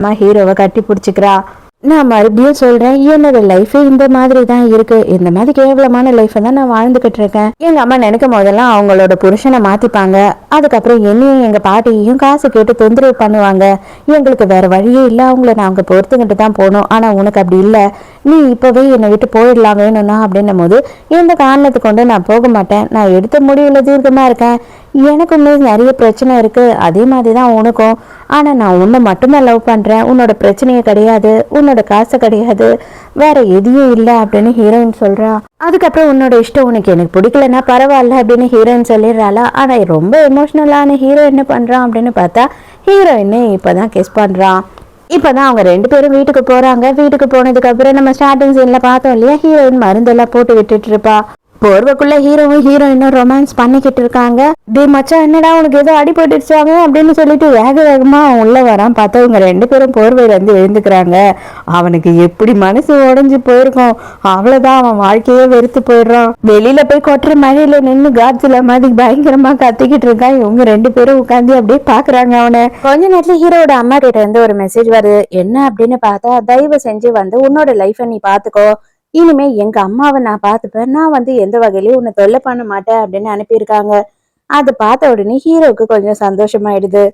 அம்மா ஹீரோவை கட்டி பிடிச்சிக்கிறா. நான் மறுபடியும் சொல்றேன் என்னோட லைஃபே இந்த மாதிரி தான் இருக்கு. இந்த மாதிரி கேவலமான லைஃப்பை தான் நான் வாழ்ந்துகிட்டு இருக்கேன். எங்க அம்மா நினைக்கும் போதெல்லாம் அவங்களோட புருஷனை மாத்திப்பாங்க. அதுக்கப்புறம் என்னையும் எங்க பாட்டியையும் காசு கேட்டு தொந்தரவு பண்ணுவாங்க. எங்களுக்கு வேற வழியே இல்லை. அவங்கள நாங்க பொறுத்துக்கிட்டு தான் போனோம் ஆனா உனக்கு அப்படி இல்லை. நீ இப்பவே என்னை விட்டு போயிடலாம். வேணும்னா அப்படின்னும் போது எந்த காரணத்தை கொண்டு நான் போக மாட்டேன். நான் எடுத்த முடிவுல தீர்க்கமா இருக்கேன். எனக்குமே நிறைய பிரச்சனை இருக்கு. அதே மாதிரி தான் உனக்கும். ஆனா நான் உன்னை மட்டும்தான் லவ் பண்றேன். உன்னோட பிரச்சனையே கிடையாது. உன்னோட காசு கிடையாது. வேற எதையும் இல்லை அப்படின்னு ஹீரோயின் சொல்றா. அதுக்கப்புறம் உன்னோட இஷ்டம் உனக்கு எனக்கு பிடிக்கலன்னா பரவாயில்ல அப்படின்னு ஹீரோயின் சொல்லிடுறாளா. ஆனா ரொம்ப எமோஷ்னலான ஹீரோ என்ன பண்றான் அப்படின்னு பார்த்தா ஹீரோயின் இப்பதான் கிஸ் பண்றான். இப்பதான் அவங்க ரெண்டு பேரும் வீட்டுக்கு போறாங்க. வீட்டுக்கு போனதுக்கு அப்புறம் நம்ம ஸ்டார்டிங் சீன்ல பார்த்தோம் இல்லையா? ஹீரோயின் மருந்தெல்லாம் போட்டு விட்டுட்டு இருப்பா. போர்வைக்குள்ள ஹீரோவும் ஹீரோயினும் ரொமான்ஸ் பண்ணிக்கிட்டு இருக்காங்க. டே மச்சான் என்னடா உனக்கு ஏதோ அடிபட்டுருச்சாங்க அப்படின்னு சொல்லிட்டு வேக வேகமா அவன் உள்ள வரான். பார்த்தா இவங்க ரெண்டு பேரும் போர்வையில இருந்து எழுந்துக்கிறாங்க. அவனுக்கு எப்படி மனசு உடைஞ்சு போயிருக்கும். அவ்வளவுதான் அவன் வாழ்க்கையே வெறுத்து போயிடுறான். வெளியில போய் கொட்டுற மழையில நின்னு காட்சில மாதிரி பயங்கரமா கத்திக்கிட்டு இருக்கான். இவங்க ரெண்டு பேரும் உட்காந்து அப்படியே பாக்குறாங்க அவனை. கொஞ்ச நேரத்துல ஹீரோட அம்மா கிட்ட இருந்து ஒரு மெசேஜ் வருது. என்ன அப்படின்னு பார்த்தா தயவு செஞ்சு வந்து உன்னோட லைஃபை நீ பாத்துக்கோ இனிமே எங்க அம்மாவை நான் பார்த்துப்பேன். நான் வந்து எந்த வகையிலயும் உன்னை தொல்லை பண்ண மாட்டேன் அப்படின்னு அனுப்பியிருக்காங்க. அதை பார்த்த உடனே ஹீரோவுக்கு கொஞ்சம் சந்தோஷமாயிடுது.